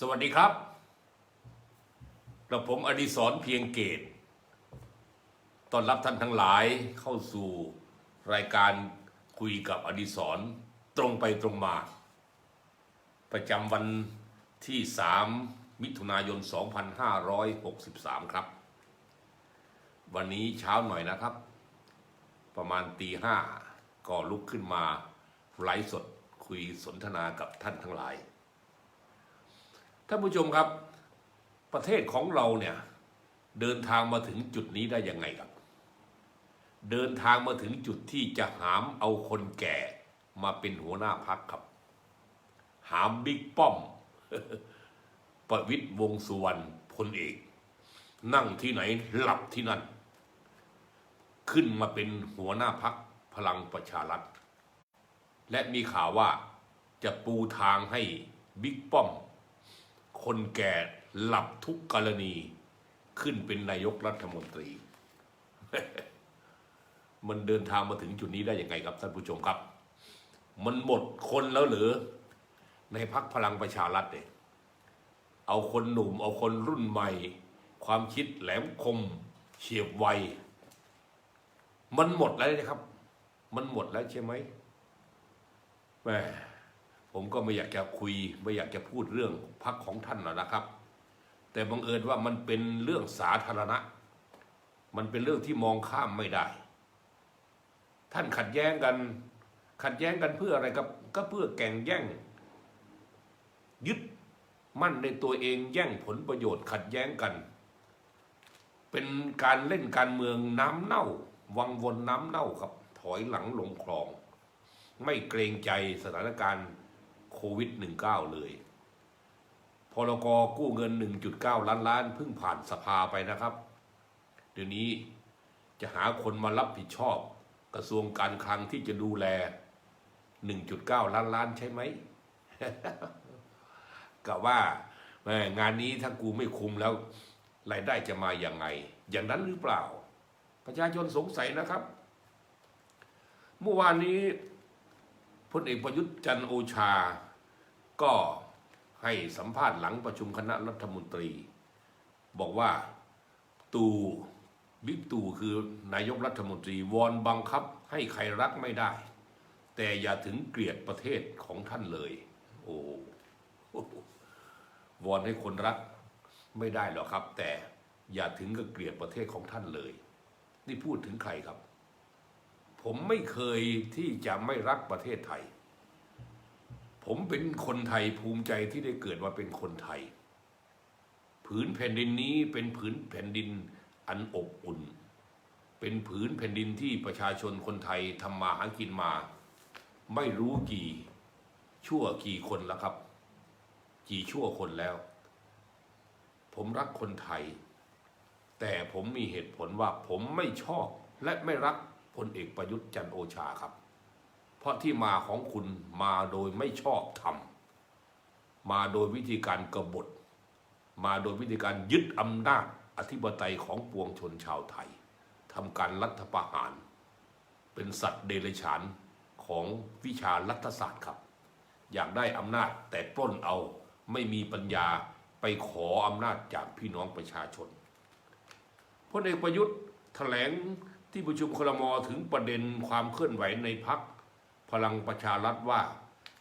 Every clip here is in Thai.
สวัสดีครับกระผมอดิศรเพียงเกตต้อนรับท่านทั้งหลายเข้าสู่รายการคุยกับอดิศรตรงไปตรงมา ประจำวันที่ 3 มิถุนายน 2563 ครับ วันนี้เช้าหน่อยนะครับ ประมาณตีห้าก็ลุกขึ้นมาไลฟ์สดคุยสนทนากับท่านทั้งหลาย ท่านผู้ชมครับ ประเทศของเราเนี่ยเดินทางมาถึงจุดนี้ได้ยังไงครับ เดินทางมาถึงจุดที่จะหามเอาคนแก่มาเป็นหัวหน้าพักครับ หามบิ๊กป้อม ประวิตยวงสุวรรณพลเอก นั่งที่ไหนหลับที่นั่น ขึ้นมาเป็นหัวหน้าพักพลังประชารัฐ และมีข่าวว่าจะปูทางให้บิ๊กป้อม คนแก่หลับทุกกรณีขึ้นเป็นนายกรัฐมนตรี มันเดินทางมาถึงจุดนี้ได้ยังไงครับท่านผู้ชมครับ มันหมดคนแล้วหรือ ในพักพลังประชารัฐเนี่ยเอาคนหนุ่ม เอาคนรุ่นใหม่ ความคิดแหลมคม เฉียบไว มันหมดแล้วนะครับ มันหมดแล้วใช่ไหมแหม ผมก็ไม่อยากจะคุย ไม่อยากจะพูดเรื่องพักของท่านหรอกนะครับ แต่บังเอิญว่ามันเป็นเรื่องสาธารณะ มันเป็นเรื่องที่มองข้ามไม่ได้ ท่านขัดแย้งกัน ขัดแย้งกันเพื่ออะไรครับก็เพื่อแก่งแย่ง ยึดมั่นในตัวเองแย่งผลประโยชน์ ขัดแย้งกัน เป็นการเล่นการเมืองน้ำเน่า วังวนน้ำเน่าครับถอยหลังลงคลอง ไม่เกรงใจสถานการณ์ โควิด -19 เลย พรกกู้เงิน 1.9 ล้านล้านเพิ่งผ่านสภาไปนะครับ เดี๋ยวนี้จะหาคนมารับผิดชอบ กระทรวงการคลังที่จะดูแล 1.9 ล้านล้านใช่ไหมกะว่าแมงานนี้ถ้ากูไม่คุมแล้วรายได้จะมาอย่างไง อย่างนั้นหรือเปล่า ประชาชนสงสัยนะครับ เมื่อวานนี้พลเอกประยุทธ์จันโอชา ก็ให้สัมภาษณ์หลังประชุมคณะรัฐมนตรี บอกว่าตูบิ๊กตู่คือนายกรัฐมนตรีวอนบังคับให้ใครรักไม่ได้ แต่อย่าถึงเกลียดประเทศของท่านเลย โอ้วอนให้คนรักไม่ได้หรอกครับ แต่อย่าถึงกับเกลียดประเทศของท่านเลย นี่พูดถึงใครครับ ผมไม่เคยที่จะไม่รักประเทศไทย ผมเป็นคนไทยภูมิใจที่ได้เกิดมาเป็นคนไทย ผืนแผ่นดินนี้เป็นผืนแผ่นดินอันอบอุ่น เป็นผืนแผ่นดินที่ประชาชนคนไทยทำมาหากินมา ไม่รู้กี่ชั่วกี่คนแล้วครับ กี่ชั่วคนแล้ว ผมรักคนไทย แต่ผมมีเหตุผลว่าผมไม่ชอบและไม่รักพลเอกประยุทธ์จันโอชาครับ เพราะที่มาของคุณมาโดยไม่ชอบทำมาโดยวิธีการกบฏ มาโดยวิธีการยึดอำนาจอธิปไตยของปวงชนชาวไทยทำการรัฐประหาร เป็นสัตว์เดรัจฉานของวิชารัฐศาสตร์ครับ อยากได้อำนาจแต่ปล้นเอาไม่มีปัญญาไปขออำนาจจากพี่น้องประชาชนพลเอกประยุทธ์แถลงที่ประชุมครมถึงประเด็นความเคลื่อนไหวในพัก พลังประชารัฐว่า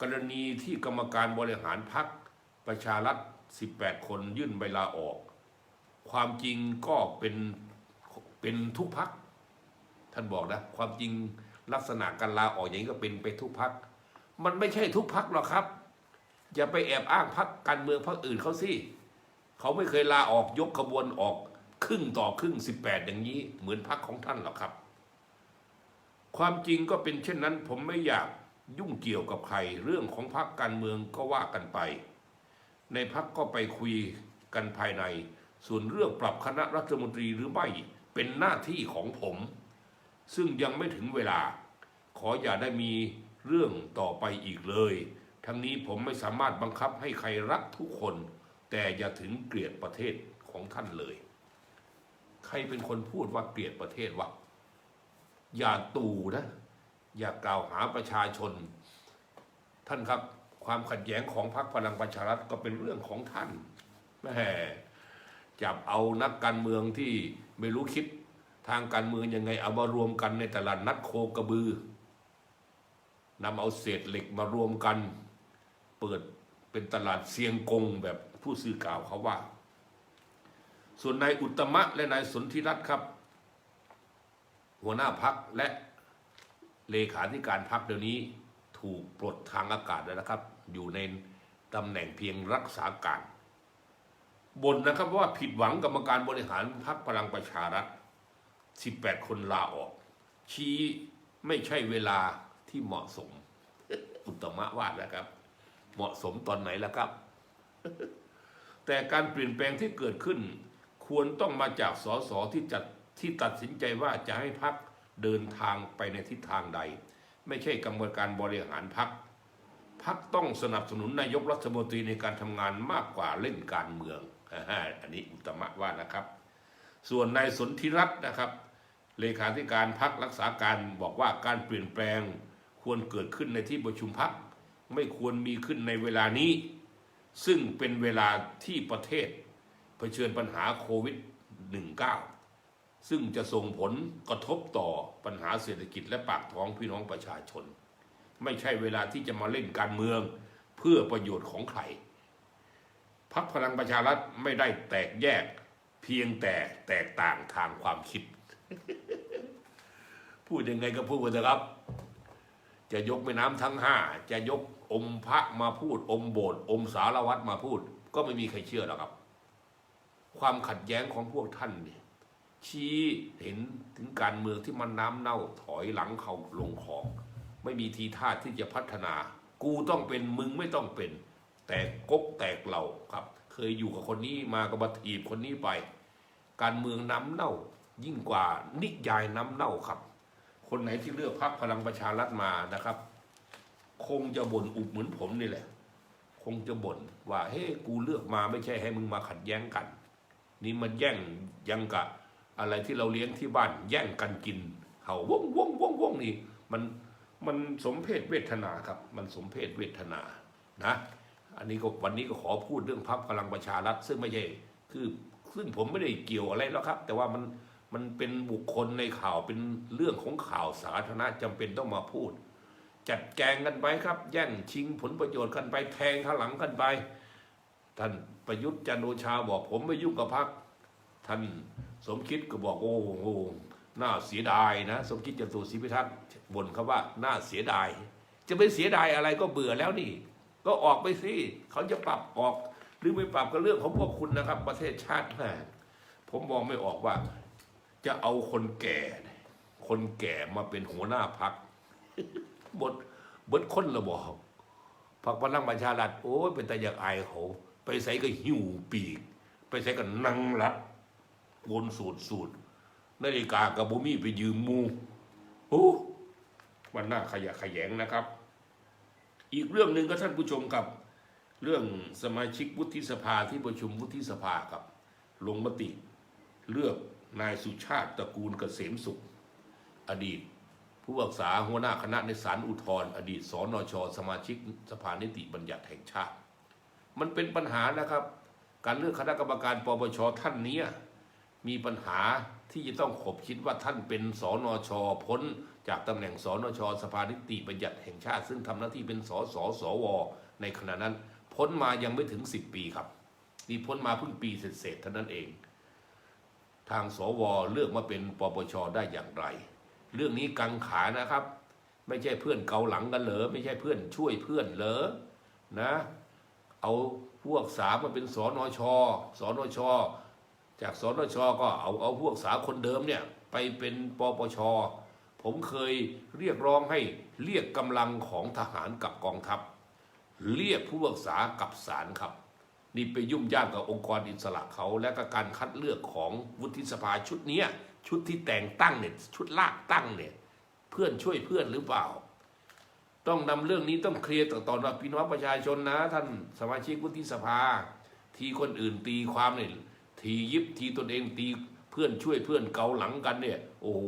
กรณีที่กรรมการบริหารพักประชารัฐ 18 คนยื่นใบลาออก ความจริงก็เป็นเป็นทุกพักท่านบอกนะ ความจริงลักษณะการลาออกอย่างนี้ก็เป็นไปทุกพัก มันไม่ใช่ทุกพักหรอกครับ อย่าไปแอบอ้างพักการเมืองพักอื่นเขาสิเขาไม่เคยลาออกยกขบวนออกครึ่งต่อครึ่ง 18 อย่างนี้เหมือนพักของท่านหรอกครับ ความจริงก็เป็นเช่นนั้น ผมไม่อยากยุ่งเกี่ยวกับใคร เรื่องของพักการเมืองก็ว่ากันไป ในพักก็ไปคุยกันภายใน ส่วนเรื่องปรับคณะรัฐมนตรีหรือไม่เป็นหน้าที่ของผม ซึ่งยังไม่ถึงเวลา ขออย่าได้มีเรื่องต่อไปอีกเลย ทั้งนี้ผมไม่สามารถบังคับให้ใครรักทุกคน แต่อย่าถึงเกลียดประเทศของท่านเลย ใครเป็นคนพูดว่าเกลียดประเทศวะ อย่าตู่นะ อย่ากล่าวหาประชาชน ท่านครับความขัดแย้งของพรรคพลังประชารัฐก็เป็นเรื่องของท่านแม่จับเอานักการเมืองที่ไม่รู้คิดทางการเมืองยังไงเอามารวมกันในตลาดนัดโคกระบือนำเอาเศษเหล็กมารวมกัน เปิดเป็นตลาดเซียงกงแบบผู้สื่อข่าวเขาว่า ส่วนนายอุตตมะและนายสนธิรัตน์ครับ หัวหน้าพักและเลขาธิการพักเดี๋ยวนี้ถูกปลดทางอากาศแล้วนะครับ อยู่ในตำแหน่งเพียงรักษาการบ่นนะครับว่าผิดหวังกรรมการบริหารพักพลังประชารัฐ 18 คนลาออก ชี้ไม่ใช่เวลาที่เหมาะสม อุตมะว่านะครับ เหมาะสมตอนไหนล่ะครับ แต่การเปลี่ยนแปลงที่เกิดขึ้น ควรต้องมาจากสสที่จัด ที่ตัดสินใจว่าจะให้พักเดินทางไปในทิศทางใด ไม่ใช่กรรมการบริหารพักพักต้องสนับสนุนนายกรัฐมนตรีในการทำงานมากกว่าเล่นการเมืองอันนี้อุตตมะว่านะครับ ส่วนนายสนธิรัตน์นะครับ เลขาธิการพักรักษาการบอกว่าการเปลี่ยนแปลงควรเกิดขึ้นในที่ประชุมพักไม่ควรมีขึ้นในเวลานี้ ซึ่งเป็นเวลาที่ประเทศเผชิญปัญหาโควิด -19 ซึ่งจะส่งผลกระทบต่อปัญหาเศรษฐกิจและปากท้องพี่น้องประชาชน ไม่ใช่เวลาที่จะมาเล่นการเมืองเพื่อประโยชน์ของใครพักพลังประชารัฐไม่ได้แตกแยกเพียงแต่แตกต่างทางความคิด พูดยังไงก็พูดไปเถอะครับ จะยกแม่น้ำทั้งห้าจะยกอมพระมาพูด อมโบสถ์อมสารวัตรมาพูด ก็ไม่มีใครเชื่อหรอกครับ ความขัดแย้งของพวกท่านเนี่ย ชี้เห็นถึงการเมืองที่มันน้ำเน่าถอยหลังเขาลงคลอง ไม่มีทีท่าที่จะพัฒนา กูต้องเป็นมึงไม่ต้องเป็น แตกกกแตกเหล่าครับ เคยอยู่กับคนนี้มาก็มาถีบคนนี้ไป การเมืองน้ำเน่ายิ่งกว่านิยายน้ำเน่าครับ คนไหนที่เลือกพรรคพลังประชารัฐมานะครับ คงจะบ่นอุบเหมือนผมนี่แหละ คงจะบ่นว่าเฮ้กูเลือกมาไม่ใช่ให้มึงมาขัดแย้งกัน นี่มันแย่งยังกะ อะไรที่เราเลี้ยงที่บ้านแย่งกันกิน เห่าว่องว่องว่องว่องนี่มันมันสมเพศเวทนาครับ มันสมเพศเวทนานะ อันนี้ก็วันนี้ก็ขอพูดเรื่องพรรคพลังประชารัฐซึ่งไม่ใช่คือซึ่งผมไม่ได้เกี่ยวอะไรแล้วครับ แต่ว่ามันมันเป็นบุคคลในข่าวเป็นเรื่องของข่าวสาธารณะจำเป็นต้องมาพูด จัดแจงกันไปครับ แย่งชิงผลประโยชน์กันไปแทงข้างหลังกันไป ท่านประยุทธ์จันโอชาบอกผมไม่ยุ่งกับพรรคท่าน สมคิดก็บอกโอ้โหน่าเสียดายนะสมคิดจตุศรีพิทักษ์บ่นเขาว่าน่าเสียดาย จะไปเสียดายอะไรก็เบื่อแล้วนี่ ก็ออกไปสิเขาจะปรับออกหรือไม่ปรับก็เรื่องของพวกคุณนะครับ ประเทศชาติแม่ผมมองไม่ออกว่า จะเอาคนแก่ คนแก่มาเป็นหัวหน้าพักบทบทคนระบอกพักพลังประชารัฐโอ้ยเป็นแต่อยากอายเขาไปใส่ก็หิวปีก ไปใส่ก็นั่งล วนสูตรสูตรนาฬิกากับบุมี่ไปยืมมูโอ้มันน่าขยะขยงนะครับ อีกเรื่องหนึ่งก็ท่านผู้ชมครับ เรื่องสมาชิกวุฒิสภาที่ประชุมวุฒิสภาครับ ลงมติ เลือกนายสุชาติตระกูลเกษมสุข อดีต ผู้รักษาหัวหน้าคณะในศาลอุทธรอดีตสนช สมาชิกสภานิติบัญญัติแห่งชาติ มันเป็นปัญหานะครับ การเลือกคณะกรรมการปปชท่านเนี้ย มีปัญหาที่จะต้องขบคิดว่าท่านเป็นสนชพ้น จากตำแหน่งสนชสภานิติบัญญัติแห่งชาติ ซึ่งทำหน้าที่เป็นสสสว ในขณะนั้น พ้นมายังไม่ถึง 10 ปีครับนี่พ้นมาเพิ่งปีเศษๆเท่านั้นเอง ทางสวเลือกมาเป็นปปชได้อย่างไร เรื่องนี้กังขานะครับ ไม่ใช่เพื่อนเกาหลังกันเหรอไม่ใช่เพื่อนช่วยเพื่อนเหรอนะ เอาพวกสามมาเป็นสนชสนช จากสนชก็เอาเอาพวกสาคนเดิมเนี่ยไปเป็นปปช ผมเคยเรียกร้องให้เรียกกำลังของทหารกับกองทัพ เรียกผู้รักษากับศาลครับ นี่ไปยุ่งยากกับองค์กรอิสระเขาและก็การคัดเลือกของวุฒิสภาชุดนี้ชุดที่แต่งตั้งเนี่ยชุดลากตั้งเนี่ยเพื่อนช่วยเพื่อนหรือเปล่า ต้องนำเรื่องนี้ต้องเคลียร์ต่อตอนว่าพี่น้องประชาชนนะ ท่านสมาชิกวุฒิสภา ที่คนอื่นตีความเนี่ย ทียิบทีตนเองตีเพื่อนช่วยเพื่อนเกาหลังกันเนี่ย โอ้โห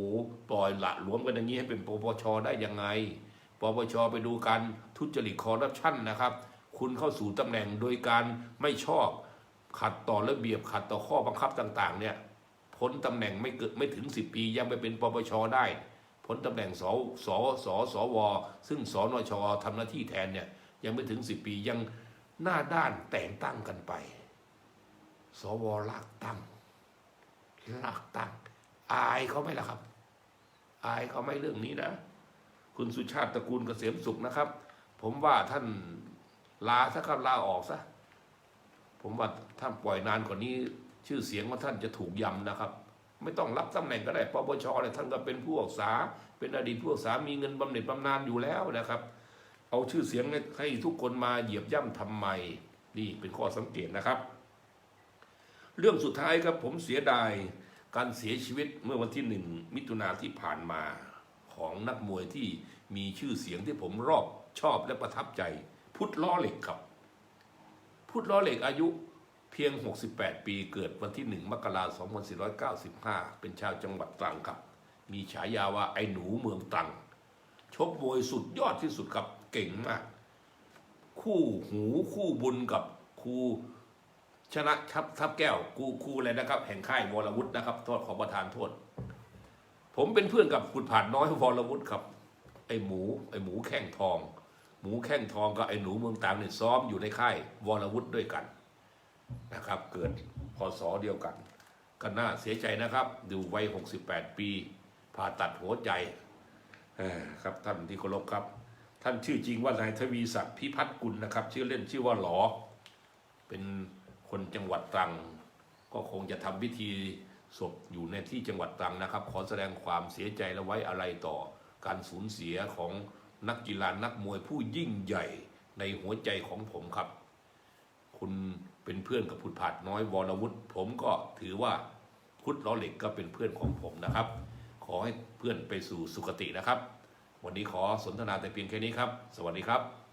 ปล่อยละหลวมกันอย่างนี้ให้เป็นปปชได้ยังไงปปชไปดูการทุจริตคอร์รัปชันนะครับ คุณเข้าสู่ตำแหน่งโดยการไม่ชอบขัดต่อระเบียบขัดต่อข้อบังคับต่างๆ เนี่ยพ้นตำแหน่งไม่เกิดไม่ถึง 10 ปียังไปเป็นปปชได้พ้นตำแหน่งสสสสว ซึ่งสนชทำหน้าที่แทนเนี่ยยังไม่ถึง 10 ปียังหน้าด้านแต่งตั้งกันไป สวลากตั้งลากตั้งอายเขาไหมล่ะครับ อายเขาไหมเรื่องนี้นะ คุณสุชาติตระกูลเกษมสุขนะครับ ผมว่าท่านลาซะครับลาออกซะผมว่าถ้าปล่อยนานกว่านี้ ชื่อเสียงของท่านจะถูกยำนะครับ ไม่ต้องรับตำแหน่งก็ได้ปปชเลยท่านก็เป็นผู้อักษา เป็นอดีตผู้อักษามีเงินบำเหน็จบำนาญอยู่แล้วนะครับ เอาชื่อเสียงให้ให้ทุกคนมาเหยียบย่ำทำไมนี่เป็นข้อสังเกตนะครับ เรื่องสุดท้ายครับผมเสียดายการเสียชีวิตเมื่อวันที่หนึ่งมิถุนาที่ผ่านมาของนักมวยที่มีชื่อเสียงที่ผมรอบชอบและประทับใจ พุทธล้อเหล็กครับ พุทธล้อเหล็กอายุเพียง 68 ปีเกิดวันที่1มกราคม2495 เป็นชาวจังหวัดตรังครับ มีฉายาว่าไอ้หนูเมืองตรัง ชกมวยสุดยอดที่สุดครับเก่งมาก คู่หูคู่บุญกับครู ชนะทับทับแก้วครูครูอะไรนะครับ แห่งค่ายวรวุฒินะครับโทษขอประทานโทษ ผมเป็นเพื่อนกับคุณผ่านน้อยวรวุฒิครับ ไอหมูไอหมูแข้งทอง หมูแข้งทองกับไอหนูเมืองตรังเนี่ยซ้อมอยู่ในค่ายวรวุฒิด้วยกันนะครับ เกิดพศเดียวกันก็น่าเสียใจนะครับดูวัย68 ปีผ่าตัดหัวใจครับท่านที่เคารพครับ ท่านชื่อจริงว่านายทวีศักดิ์พิพัฒน์กุลนะครับ ชื่อเล่นชื่อว่าหลอเป็น คนจังหวัดตรัง ก็คงจะทำพิธีศพอยู่ในที่จังหวัดตรังนะครับ ขอแสดงความเสียใจและไว้อะไรต่อการสูญเสียของนักกีฬานักมวยผู้ยิ่งใหญ่ในหัวใจของผมครับ คุณเป็นเพื่อนกับพุทธผาดน้อยวรวุฒิผมก็ถือว่าพุทธล้อเหล็กก็เป็นเพื่อนของผมนะครับ ขอให้เพื่อนไปสู่สุคตินะครับ วันนี้ขอสนทนาแต่เพียงแค่นี้ครับ สวัสดีครับ